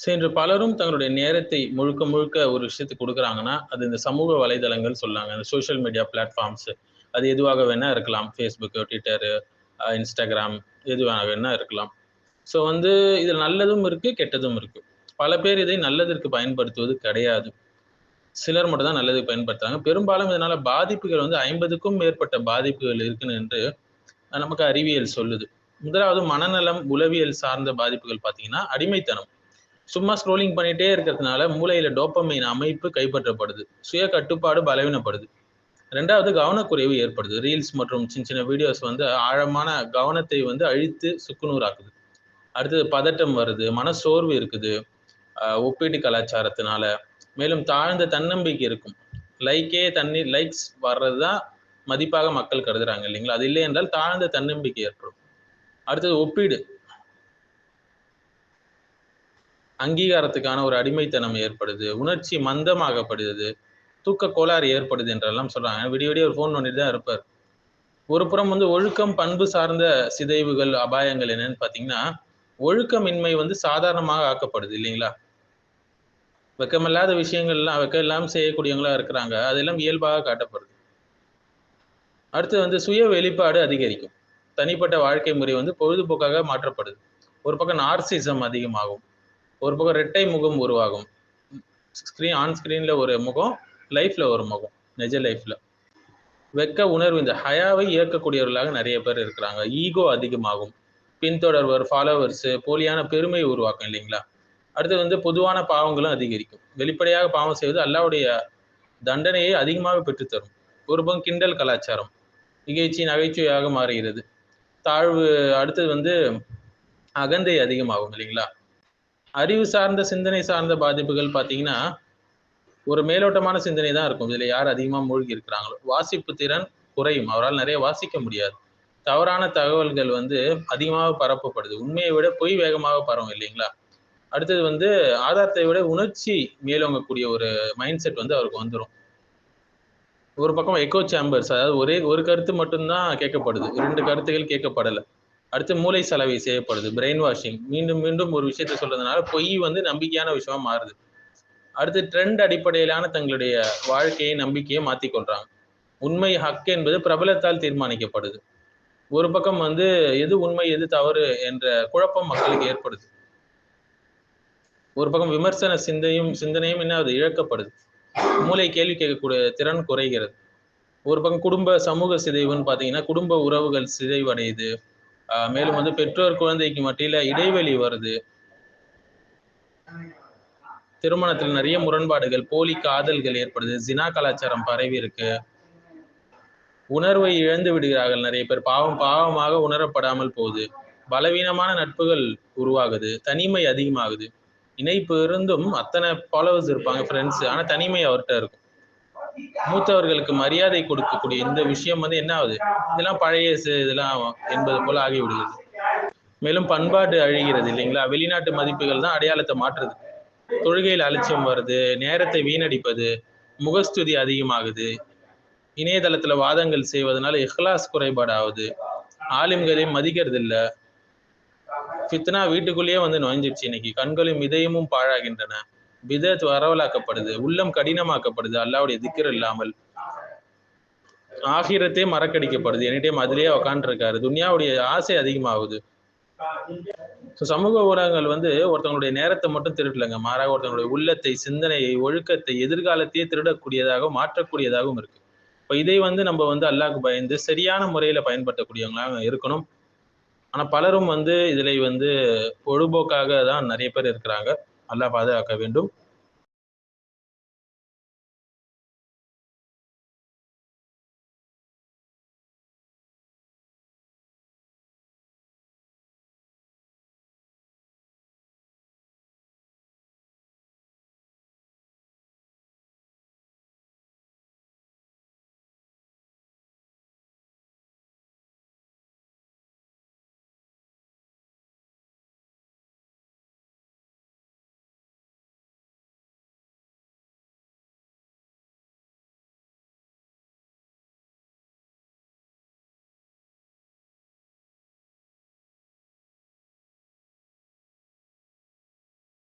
So இன்று பலரும் தங்களுடைய நேரத்தை முழுக்க முழுக்க ஒரு விஷயத்துக்கு கொடுக்குறாங்கன்னா அது இந்த சமூக வலைதளங்கள் சொல்லாங்க. இந்த சோஷியல் மீடியா பிளாட்ஃபார்ம்ஸ் அது எதுவாக வேணா இருக்கலாம். ஃபேஸ்புக்கு ட்விட்டரு இன்ஸ்டாகிராம் எதுவாக வேணா இருக்கலாம். ஸோ வந்து இதில் நல்லதும் இருக்குது கெட்டதும் இருக்குது பல பேர் இதை நல்லதற்கு பயன்படுத்துவது கிடையாது. சிலர் மட்டும் தான் நல்லதுக்கு பயன்படுத்துறாங்க. பெரும்பாலும் இதனால பாதிப்புகள் வந்து ஐம்பதுக்கும் மேற்பட்ட பாதிப்புகள் இருக்குன்னு என்று நமக்கு அறிவியல் சொல்லுது. முதலாவது மனநலம் உளவியல் சார்ந்த பாதிப்புகள் பார்த்தீங்கன்னா அடிமைத்தனம். சும்மா ஸ்க்ரோலிங் பண்ணிட்டே இருக்கிறதுனால மூளையில டோப்பமைன் அமைப்பு கைப்பற்றப்படுது. சுய கட்டுப்பாடு பலவீனப்படுது. ரெண்டாவது கவனக்குறைவு ஏற்படுது. ரீல்ஸ் மற்றும் சின்ன சின்ன வீடியோஸ் வந்து ஆழமான கவனத்தை வந்து அழித்து சுக்குநூறாக்குது. அடுத்தது பதட்டம் வருது. மனசோர்வு இருக்குது. ஒப்பீட்டு கலாச்சாரத்தினால. மேலும் தாழ்ந்த தன்னம்பிக்கை இருக்கும். லைக்கே தண்ணி லைக்ஸ் வர்றது தான் மதிப்பாக மக்கள் கருதுறாங்க இல்லைங்களா? அது இல்லை என்றால் தாழ்ந்த தன்னம்பிக்கை ஏற்படும். அடுத்தது ஒப்பீடு. அங்கீகாரத்துக்கான ஒரு அடிமைத்தனம் ஏற்படுது உணர்ச்சி மந்தமாகப்படுது தூக்க கோளாறு ஏற்படுது என்றெல்லாம் சொல்றாங்க. விடிய விடிய ஒரு ஃபோன் பண்ணிட்டு தான் இருப்பார். ஒரு புறம் வந்து ஒழுக்கம் பண்பு சார்ந்த சிதைவுகள் அபாயங்கள் என்னன்னு பார்த்தீங்கன்னா ஒழுக்கமின்மை வந்து சாதாரணமாக ஆக்கப்படுது இல்லைங்களா? வெக்கமில்லாத விஷயங்கள்லாம் வெக்கம் இல்லாமல் செய்யக்கூடியவங்களா இருக்கிறாங்க. அதெல்லாம் இயல்பாக காட்டப்படுது. அடுத்து வந்து சுய வெளிப்பாடு அதிகரிக்கும். தனிப்பட்ட வாழ்க்கை முறை வந்து பொழுதுபோக்காக மாற்றப்படுது. ஒரு பக்கம் நார்சிசம் அதிகமாகும். ஒரு பக்கம் ரெட்டை முகம் உருவாகும். ஸ்க்ரீன் ஆன் ஸ்க்ரீனில் ஒரு முகம் லைஃப்பில் ஒரு முகம் நிஜ லைஃப்பில் வெக்க உணர்வு இந்த ஹயாவை இயக்கக்கூடியவர்களாக நிறைய பேர் இருக்கிறாங்க. ஈகோ அதிகமாகும். பின்தொடர்வர் ஃபாலோவர்ஸு போலியான பெருமை உருவாக்கும் இல்லைங்களா? அடுத்து வந்து பொதுவான பாவங்களும் அதிகரிக்கும். வெளிப்படையாக பாவம் செய்வது அல்லாவுடைய தண்டனையை அதிகமாக பெற்றுத்தரும். ஒரு பங்கு கிண்டல் கலாச்சாரம். நிகழ்ச்சி நகைச்சுவையாக மாறுகிறது. தாழ்வு அடுத்தது வந்து அகந்தை அதிகமாகும் இல்லைங்களா? அறிவு சார்ந்த சிந்தனை சார்ந்த பாதிப்புகள் பார்த்தீங்கன்னா ஒரு மேலோட்டமான சிந்தனை தான் இருக்கும். இதில் யார் அதிகமாக மூழ்கி இருக்கிறாங்களோ. வாசிப்பு திறன் குறையும். அவரால் நிறைய வாசிக்க முடியாது. தவறான தகவல்கள் வந்து அதிகமாக பரப்பப்படுது. உண்மையை விட பொய் வேகமாக பரவும் இல்லைங்களா? அடுத்தது வந்து ஆதாரத்தை விட உணர்ச்சி மேலோங்கக்கூடிய ஒரு மைண்ட் செட் வந்து அவருக்கு வந்துடும் ஒரு பக்கம் எக்கோ சேம்பர்ஸ் அதாவது ஒரே ஒரு கருத்து மட்டும்தான் கேட்கப்படுது. இரண்டு கருத்துகள் கேட்கப்படலை. அடுத்து மூளை சலவை செய்யப்படுது பிரெயின் வாஷிங் மீண்டும் மீண்டும் ஒரு விஷயத்த சொல்றதுனால பொய் வந்து நம்பிக்கையான விஷயமா மாறுது. அடுத்து ட்ரெண்ட் அடிப்படையிலான தங்களுடைய வாழ்க்கையை நம்பிக்கையை மாற்றிக்கொள்றாங்க உண்மை ஹக் என்பது பிரபலத்தால் தீர்மானிக்கப்படுது. ஒரு பக்கம் வந்து எது உண்மை எது தவறு என்ற குழப்பம் மக்களுக்கு ஏற்படுது. ஒரு பக்கம் விமர்சன சிந்தையும் சிந்தனையும் என்ன அது இழக்கப்படுது. மூளை கேள்வி கேட்கக்கூடிய திறன் குறைகிறது. ஒரு பக்கம் குடும்ப சமூக சிதைவுன்னு பார்த்தீங்கன்னா குடும்ப உறவுகள் சிதைவடையுது. மேலும் வந்து பெற்றோர் குழந்தைக்கு மத்தியில இடைவெளி வருது. திருமணத்தில் நிறைய முரண்பாடுகள் போலி காதல்கள் ஏற்படுது ஜினா கலாச்சாரம் பரவி இருக்கு. உணர்வை இழந்து விடுகிறார்கள் நிறைய பேர். பாவம் பாவமாக உணரப்படாமல் போகுது. பலவீனமான நட்புகள் உருவாகுது. தனிமை அதிகமாகுது. இணைப்பு இருந்தும் அத்தனை ஃபாலோவர்ஸ் இருப்பாங்க ஃப்ரெண்ட்ஸ் ஆனா தனிமை அவர்கிட்ட இருக்கும். மூத்தவர்களுக்கு மரியாதை கொடுக்கக்கூடிய இந்த விஷயம் வந்து என்ன ஆகுது? இதெல்லாம் பழைய இதெல்லாம் என்பது போல ஆகிவிடுகிறது. மேலும் பண்பாடு அழிகிறது இல்லைங்களா? வெளிநாட்டு மதிப்புகள் தான் அடையாளத்தை மாற்றுது. தொழுகையில் அலட்சியம் வருது நேரத்தை வீணடிப்பது முகஸ்துதி அதிகமாகுது. இணையதளத்துல வாதங்கள் செய்வதனால இஹ்லாஸ் குறைபாடு ஆலிம்களையும் மதிக்கிறது இல்ல ஃபித்னா வீட்டுக்குள்ளேயே வந்து நுழைஞ்சிடுச்சு இன்னைக்கு. கண்களும் இதயமும் பாழாகின்றன. பிதத் வரவலாக்கப்படுது உள்ளம் கடினமாக்கப்படுது அல்லாவுடைய திக்கர் இல்லாமல். ஆகிரத்தே மறக்கடிக்கப்படுது. எனி டைம் அதுலயே உக்காண்டிருக்காரு. துனியாவுடைய ஆசை அதிகமாகுது. ஸோ சமூக ஊடகங்கள் வந்து ஒருத்தவங்களுடைய நேரத்தை மட்டும் திருடலைங்க. மாறாக ஒருத்தவங்களுடைய உள்ளத்தை சிந்தனையை ஒழுக்கத்தை எதிர்காலத்தையே திருடக்கூடியதாகவும் மாற்றக்கூடியதாகவும் இருக்கு. இப்போ இதை வந்து நம்ம வந்து அல்லாஹ்க்கு பயந்து சரியான முறையில பயன்படுத்தக்கூடியவங்களாக இருக்கணும். ஆனா பலரும் வந்து இதில் வந்து பொழுபோக்காக தான் நிறைய பேர் இருக்கிறாங்க. அல்லாஹ் பாதுகாக்க வேண்டும்.